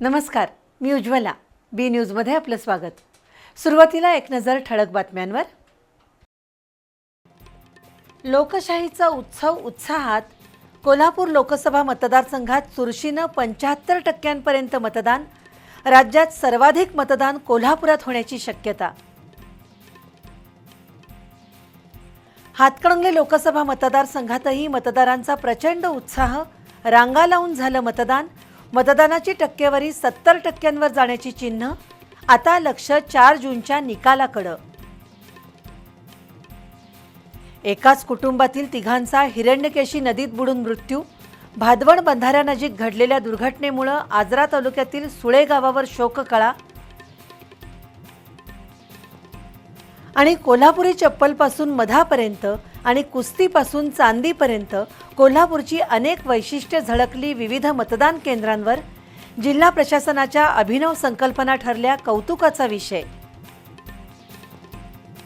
नमस्कार मी उज्ज्वला. बी न्यूजमध्ये आपलं स्वागत. सुरुवातीला एक नजर ठळक बातम्यांवर. लोकशाहीचा उत्सव उत्साहात कोल्हापूर लोकसभा मतदारसंघात चुरशीनं पंच्याहत्तर टक्क्यांपर्यंत मतदान राज्यात सर्वाधिक मतदान कोल्हापुरात होण्याची शक्यता. हातकणंगले लोकसभा मतदारसंघातही मतदारांचा प्रचंड उत्साह रांगा लावून झालं मतदान मतदानाची टक्केवारी सत्तर टक्क्यांवर जाण्याची चिन्ह आता लक्ष चार जूनच्या निकालाकडं. एकाच कुटुंबातील तिघांचा हिरण्यकेशी नदीत बुडून मृत्यू भादवण बंधाऱ्यानजीक घडलेल्या दुर्घटनेमुळं आजरा तालुक्यातील सुळे गावावर शोककळा आणि कोल्हापुरी चप्पलपासून मधापर्यंत आणि कुस्तीपासून चांदीपर्यंत कोल्हापूरची अनेक वैशिष्ट्ये झळकली विविध मतदान केंद्रांवर. जिल्हा प्रशासनाच्या अभिनव संकल्पना ठरल्या कौतुकाचा विषय.